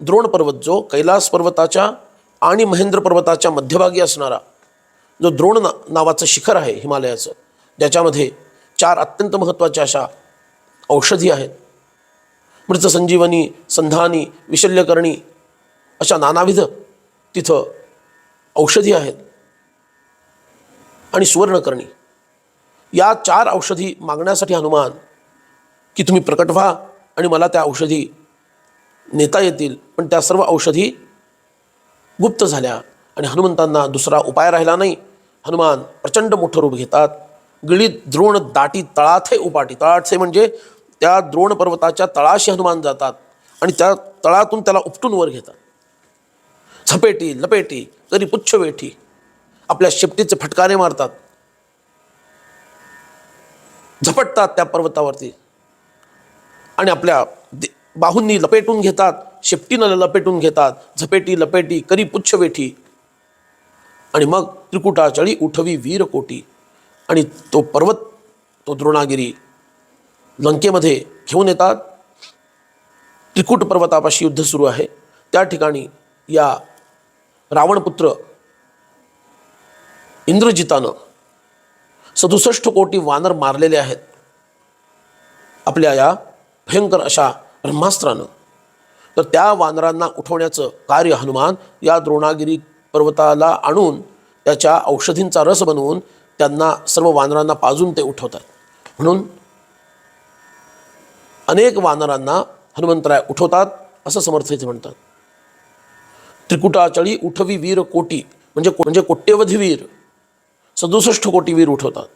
द्रोण पर्वत जो कैलास पर्वताच्या आणि महेंद्र पर्वताच्या मध्यभागी असणारा जो द्रोण ना नावाचं शिखर आहे हिमालयाचं ज्याच्यामध्ये चार अत्यंत महत्त्वाच्या अशा औषधी आहेत. मृतसंजीवनी संधानी विशल्यकरणी अशा नानाविध तिथं औषधी आहेत. आणि सुवर्णकर्णी. या चार औषधी मागण्यासाठी हनुमान की तुम्ही प्रकट व्हा आणि मला त्या औषधी नेता येतील पण त्या सर्व औषधी गुप्त झाल्या. आणि हनुमंतांना दुसरा उपाय राहिला नाही. हनुमान प्रचंड मोठं रूप घेतात. गिळीत द्रोण दाटी तळाथे उपाटी. तळाथे म्हणजे त्या द्रोण पर्वताच्या तळाशी हनुमान जातात आणि त्या तळातून त्याला उपटून वर घेतात. झपेटी लपेटी तरी पुच्छ वेठी. आपल्या शेपटीचे फटकारे मारतात. झपटतात त्या पर्वतावरती. आणि आपल्या बाहूंनी लपेटून घेतात शेपटीनं लपेटून घेतात झपेटी लपेटी करी पुच्छ वेठी. आणि मग त्रिकुटाचळी उठवी वीरकोटी. आणि तो पर्वत तो द्रोणागिरी लंकेमध्ये घेऊन येतात. त्रिकूट पर्वतापाशी युद्ध सुरू आहे. त्या ठिकाणी या रावणपुत्र इंद्रजितानं सदुसष्ट कोटी वानर मारलेले आहेत. आपल्या या भयंकर अशा ब्रह्मास्त्रानं. तर त्या वानरांना उठवण्याचं कार्य हनुमान या द्रोणागिरी पर्वताला आणून त्याच्या औषधींचा रस बनवून त्यांना सर्व वानरांना पाजून ते उठवतात. म्हणून अनेक वानरांना हनुमंतराय उठवतात असं समर्थ इथे म्हणतात. त्रिकुटाचळी उठवी वीर कोटी म्हणजे को- म्हणजे कोट्यवधी वीर सदुसष्ट कोटी वीर उठवतात.